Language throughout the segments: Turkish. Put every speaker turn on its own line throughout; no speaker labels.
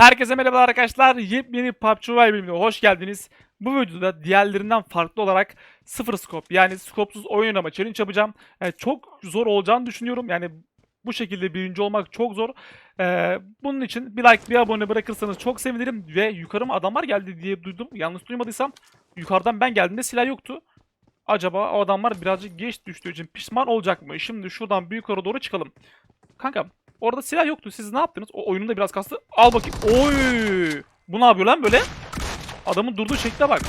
Herkese merhaba arkadaşlar. Yepyeni PUBG Mobile bölümüne hoş geldiniz. Bu videoda diğerlerinden farklı olarak sıfır scope yani scope'suz oyun oynama challenge yapacağım. Yani çok zor olacağını düşünüyorum. Yani bu şekilde birinci olmak çok zor. Ee, bunun için bir like bir abone bırakırsanız çok sevinirim. Ve yukarıma adamlar geldi diye duydum. Yanlış duymadıysam yukarıdan ben geldiğimde silah yoktu. Acaba o adamlar birazcık geç düştüğü için pişman olacak mı? Şimdi şuradan bir yukarı doğru çıkalım. Kanka Orada silah yoktu. Siz ne yaptınız? O oyunun da biraz kastı. Al bakayım. Oy! Bu ne yapıyor lan böyle? Adamın durduğu şekle bak.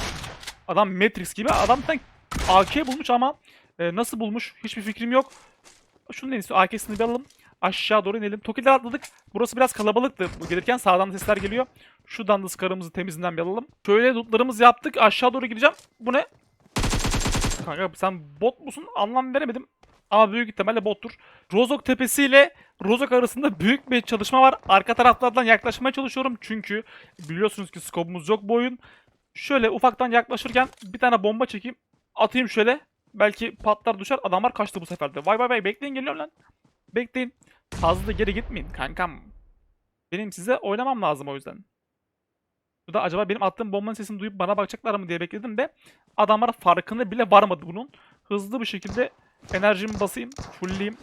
Adam Matrix gibi. Adam AK bulmuş ama e, nasıl bulmuş hiçbir fikrim yok. Şunu iyisi AK'sini bir alalım. Aşağı doğru inelim. Tokiler atladık. Burası biraz kalabalıktı. Gelirken sağdan sesler geliyor. Şuradan da skarımızı temizinden bir alalım. Şöyle lootlarımızı yaptık. Aşağı doğru gideceğim. Bu ne? Kanka sen bot musun? Anlam veremedim. Ama büyük ihtimalle bottur. Rozok Tepesi ile Rozok arasında büyük bir çalışma var. Arka taraflardan yaklaşmaya çalışıyorum. Çünkü biliyorsunuz ki skopumuz yok bu oyun. Şöyle ufaktan yaklaşırken bir tane bomba çekeyim. Atayım şöyle. Belki patlar düşer. Adamlar kaçtı bu sefer de. Vay vay vay bekleyin geliyorum lan. Bekleyin. Fazla geri gitmeyin kankam. Benim size oynamam lazım o yüzden. Şurada acaba benim attığım bombanın sesini duyup bana bakacaklar mı diye bekledim de adamlar farkında bile varmadı bunun. Hızlı bir şekilde enerjimi basayım, fullleyeyim.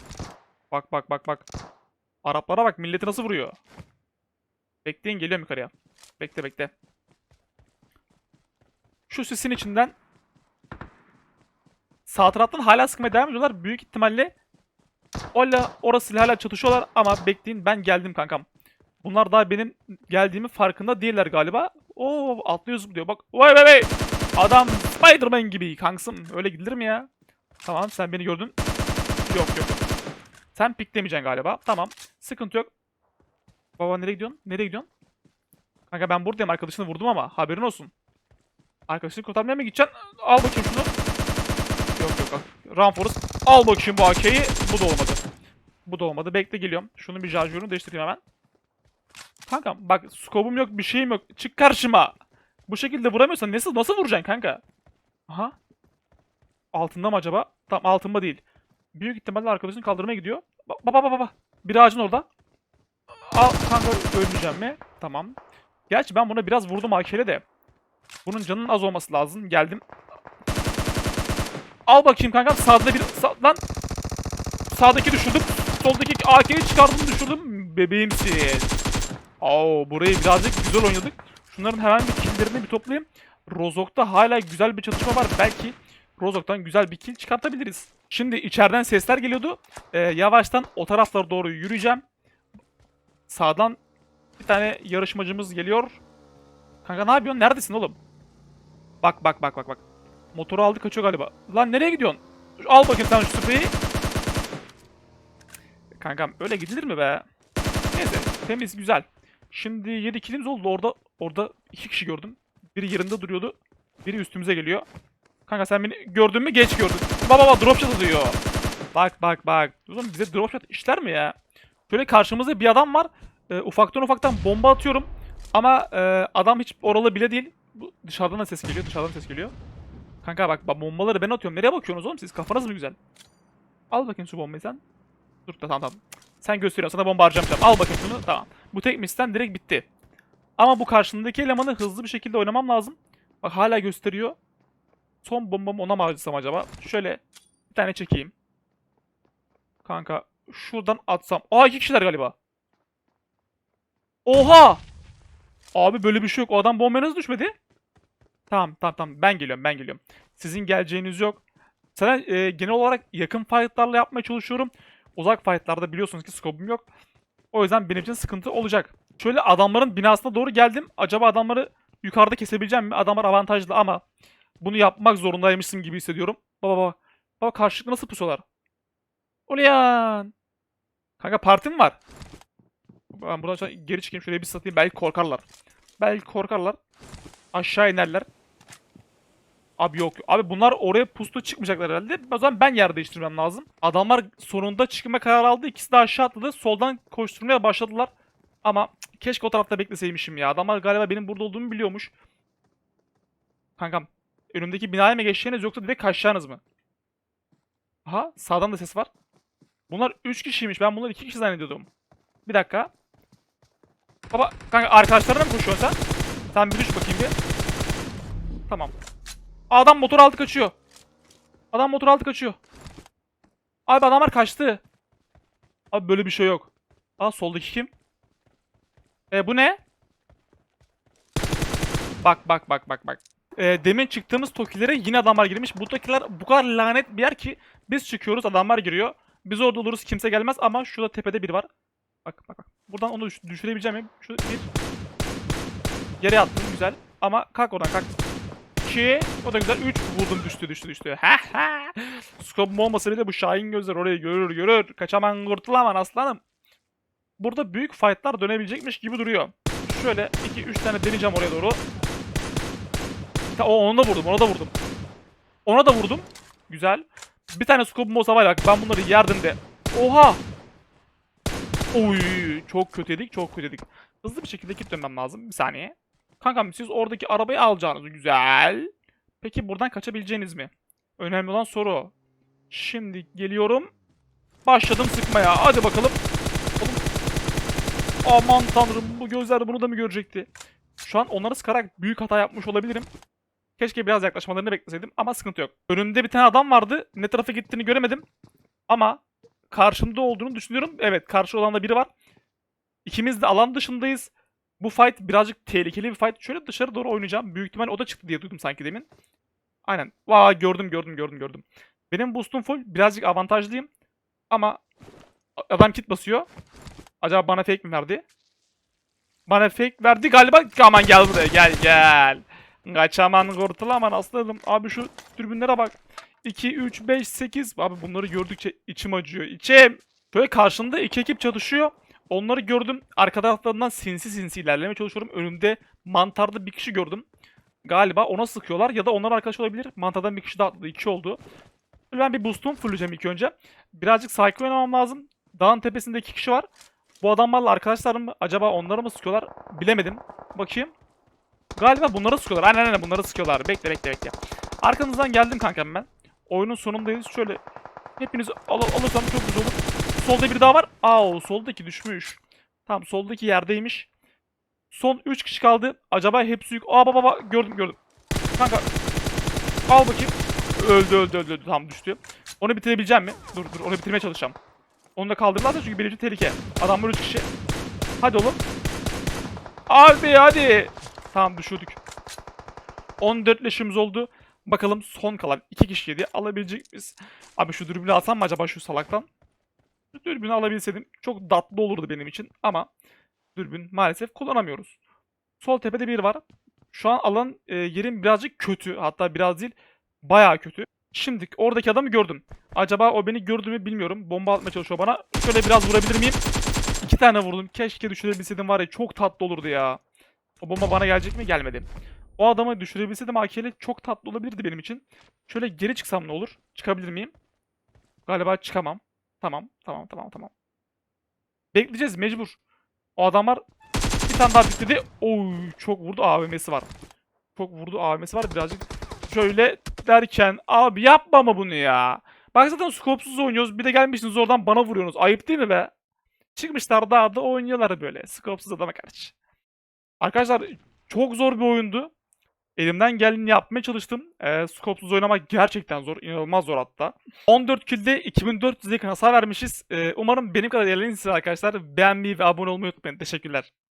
Bak bak bak bak. Araplara bak milleti nasıl vuruyor. Bekleyin geliyorum yukarıya. Bekle bekle. Şu sisin içinden sağ taraftan hala sıkmaya devam ediyorlar. Büyük ihtimalle Ola orasıyla hala çatışıyorlar ama bekleyin ben geldim kankam. Bunlar daha benim geldiğimi farkında değiller galiba. Oo atlıyor zıplıyor bak. Vay vay vay. Adam Spider-Man gibi kanksım. Öyle gidilir mi ya? Tamam sen beni gördün. Yok yok. Sen piklemeyeceksin galiba. Tamam. Sıkıntı yok. Baba nereye gidiyorsun? Nereye gidiyorsun? Kanka ben buradayım. Arkadaşını vurdum ama haberin olsun. Arkadaşını kurtarmaya mı gideceksin? Al bakayım şunu. Yok yok. Forest. Al bakayım bu AK'yi. Bu da olmadı. Bu da olmadı. Bekle geliyorum. Şunun bir şarjörünü değiştireyim hemen. Kanka bak skobum yok bir şeyim yok. Çık karşıma. Bu şekilde vuramıyorsan nasıl nasıl vuracaksın kanka? Aha. Altında mı acaba? Tam altında değil. Büyük ihtimalle arkadaşını kaldırmaya gidiyor. Baba baba baba. Bir ağacın orada. Al kanka ölmeyeceğim mi? Tamam. Gerçi ben buna biraz vurdum AK'le de. Bunun canının az olması lazım. Geldim. Al bakayım kanka. Sağda bir... Sağ, lan. Sağdaki düşürdüm. Soldaki AK'yi çıkardım düşürdüm. Bebeğimsin. Oo burayı birazcık güzel oynadık. Şunların hemen bir killlerini bir toplayayım. Rozok'ta hala güzel bir çatışma var. Belki Rozok'tan güzel bir kill çıkartabiliriz. Şimdi içeriden sesler geliyordu. Ee, yavaştan o taraflara doğru yürüyeceğim. Sağdan bir tane yarışmacımız geliyor. Kanka ne yapıyorsun? Neredesin oğlum? Bak bak bak bak bak. Motoru aldı kaçıyor galiba. Lan nereye gidiyorsun? Al bakayım sen şu spreyi. Kankam öyle gidilir mi be? Neyse temiz güzel. Şimdi 7 kilimiz oldu. Orada orada iki kişi gördüm. Biri yerinde duruyordu. Biri üstümüze geliyor. Kanka sen beni gördün mü? Geç gördün. Baba baba drop shot atıyor. Bak bak bak. Oğlum bize drop shot işler mi ya? Şöyle karşımızda bir adam var. Ee, ufaktan ufaktan bomba atıyorum. Ama e, adam hiç oralı bile değil. Bu, dışarıdan da ses geliyor. Dışarıdan ses geliyor. Kanka bak, bak bombaları ben atıyorum. Nereye bakıyorsunuz oğlum siz? Kafanız mı güzel? Al bakayım şu bombayı sen. Dur tamam tamam. Sen gösteriyorsun. Sana bomba harcamayacağım. Al bakayım şunu. Tamam. Bu tek misten direkt bitti. Ama bu karşındaki elemanı hızlı bir şekilde oynamam lazım. Bak hala gösteriyor. Son bombamı ona mı harcasam acaba? Şöyle bir tane çekeyim. Kanka şuradan atsam. Aa iki kişiler galiba. Oha! Abi böyle bir şey yok. O adam bombaya nasıl düşmedi? Tamam tamam tamam. Ben geliyorum ben geliyorum. Sizin geleceğiniz yok. Sana e, genel olarak yakın fightlarla yapmaya çalışıyorum. Uzak fightlarda biliyorsunuz ki scope'um yok. O yüzden benim için sıkıntı olacak. Şöyle adamların binasına doğru geldim. Acaba adamları yukarıda kesebileceğim mi? Adamlar avantajlı ama bunu yapmak zorundaymışım gibi hissediyorum. Baba baba. Baba karşılıklı nasıl pusuyorlar? Ulan. Kanka partim var. Ben buradan şöyle geri çıkayım şuraya bir satayım. Belki korkarlar. Belki korkarlar. Aşağı inerler. Abi yok. Abi bunlar oraya pustu çıkmayacaklar herhalde. O zaman ben yer değiştirmem lazım. Adamlar sonunda çıkma kararı aldı. İkisi de aşağı atladı. Soldan koşturmaya başladılar. Ama keşke o tarafta bekleseymişim ya. Adamlar galiba benim burada olduğumu biliyormuş. Kankam. Önümdeki binaya mı geçeceğiniz yoksa direkt kaçacaksınız mı? Aha sağdan da ses var. Bunlar 3 kişiymiş. Ben bunları 2 kişi zannediyordum. Bir dakika. Baba kanka arkadaşlarına mı koşuyorsun sen? Sen bir düş bakayım bir. Tamam. Adam motor altı kaçıyor. Adam motor altı kaçıyor. Abi adamlar kaçtı. Abi böyle bir şey yok. Aa soldaki kim? E bu ne? Bak bak bak bak bak. E, demin çıktığımız tokilere yine adamlar girmiş. Bu tokiler bu kadar lanet bir yer ki biz çıkıyoruz adamlar giriyor. Biz orada oluruz kimse gelmez ama şurada tepede biri var. Bak bak bak. Buradan onu düş- düşürebileceğim mi? Şu bir. Yere attım güzel. Ama kalk oradan kalk. 2. O da güzel. 3. Vurdum düştü düştü düştü. Ha ha. Scope olmasa bile bu Şahin gözler orayı görür görür. Kaçaman kurtulaman aslanım. Burada büyük fightlar dönebilecekmiş gibi duruyor. Şöyle 2-3 tane deneyeceğim oraya doğru. Bir ta- O, onu da vurdum ona da vurdum. Ona da vurdum. Güzel. Bir tane scope'um olsa var bak ben bunları yerdim de. Oha! Oy çok kötüydük çok kötüydük. Hızlı bir şekilde git lazım. Bir saniye. Kankam siz oradaki arabayı alacağınız güzel. Peki buradan kaçabileceğiniz mi? Önemli olan soru. Şimdi geliyorum. Başladım sıkmaya. Hadi bakalım. Oğlum. Aman tanrım bu gözler bunu da mı görecekti? Şu an onları sıkarak büyük hata yapmış olabilirim. Keşke biraz yaklaşmalarını bekleseydim ama sıkıntı yok. Önümde bir tane adam vardı. Ne tarafa gittiğini göremedim. Ama karşımda olduğunu düşünüyorum. Evet karşı olanda biri var. İkimiz de alan dışındayız. Bu fight birazcık tehlikeli bir fight. Şöyle dışarı doğru oynayacağım. Büyük ihtimal o da çıktı diye duydum sanki demin. Aynen. Vaa gördüm gördüm gördüm gördüm. Benim boostum full. Birazcık avantajlıyım. Ama adam kit basıyor. Acaba bana fake mi verdi? Bana fake verdi galiba. Aman gel buraya gel gel. Kaçaman kurtulaman aslanım. Abi şu türbünlere bak. 2, 3, 5, 8. Abi bunları gördükçe içim acıyor. İçim. Böyle karşında iki ekip çatışıyor. Onları gördüm. Arka taraflarından sinsi sinsi ilerlemeye çalışıyorum. Önümde mantarda bir kişi gördüm. Galiba ona sıkıyorlar ya da onlar arkadaş olabilir. Mantardan bir kişi daha atladı. iki oldu. Ben bir boost'umu fulleyeceğim ilk önce. Birazcık psycho oynamam lazım. Dağın tepesinde iki kişi var. Bu adamlarla arkadaşlar mı? Acaba onları mı sıkıyorlar? Bilemedim. Bakayım. Galiba bunları sıkıyorlar. Aynen aynen bunları sıkıyorlar. Bekle bekle bekle. Arkanızdan geldim kankam ben. Oyunun sonundayız. Şöyle hepinizi al alırsam çok güzel olur. Solda bir daha var. Aa o soldaki düşmüş. Tamam soldaki yerdeymiş. Son 3 kişi kaldı. Acaba hepsi yük. Aa baba gördüm gördüm. Kanka al bakayım. Öldü öldü öldü öldü. Tamam düştü. Onu bitirebileceğim mi? Dur dur onu bitirmeye çalışacağım. Onu da kaldırırlarsa çünkü birinci tehlike. Adamlar 3 kişi. Hadi oğlum. Abi hadi. Tamam düşürdük. 14 leşimiz oldu. Bakalım son kalan 2 kişiydi. Alabilecek miyiz? Abi şu dürbünü alsam mı acaba şu salaktan? Şu dürbünü alabilseydim çok tatlı olurdu benim için ama dürbün maalesef kullanamıyoruz. Sol tepede bir var. Şu an alan e, yerin birazcık kötü. Hatta biraz değil bayağı kötü. Şimdi oradaki adamı gördüm. Acaba o beni gördü mü bilmiyorum. Bomba atmaya çalışıyor bana. Şöyle biraz vurabilir miyim? İki tane vurdum. Keşke düşürebilseydim var ya çok tatlı olurdu ya. O bomba bana gelecek mi? Gelmedi. O adamı düşürebilseydim AK'li çok tatlı olabilirdi benim için. Şöyle geri çıksam ne olur? Çıkabilir miyim? Galiba çıkamam. Tamam, tamam, tamam, tamam. Bekleyeceğiz mecbur. O adamlar bir tane daha bitirdi. Oy çok vurdu AVM'si var. Çok vurdu AVM'si var birazcık. Şöyle derken abi yapma mı bunu ya? Bak zaten skopsuz oynuyoruz. Bir de gelmişsiniz oradan bana vuruyorsunuz. Ayıp değil mi be? Çıkmışlar dağda oynuyorlar böyle. Skopsuz adama karşı. Arkadaşlar çok zor bir oyundu. Elimden geleni yapmaya çalıştım. Ee, skopsuz oynamak gerçekten zor. inanılmaz zor hatta. 14 kilde 2400 yakın hasar vermişiz. Ee, umarım benim kadar eğlenirsiniz arkadaşlar. Beğenmeyi ve abone olmayı unutmayın. Teşekkürler.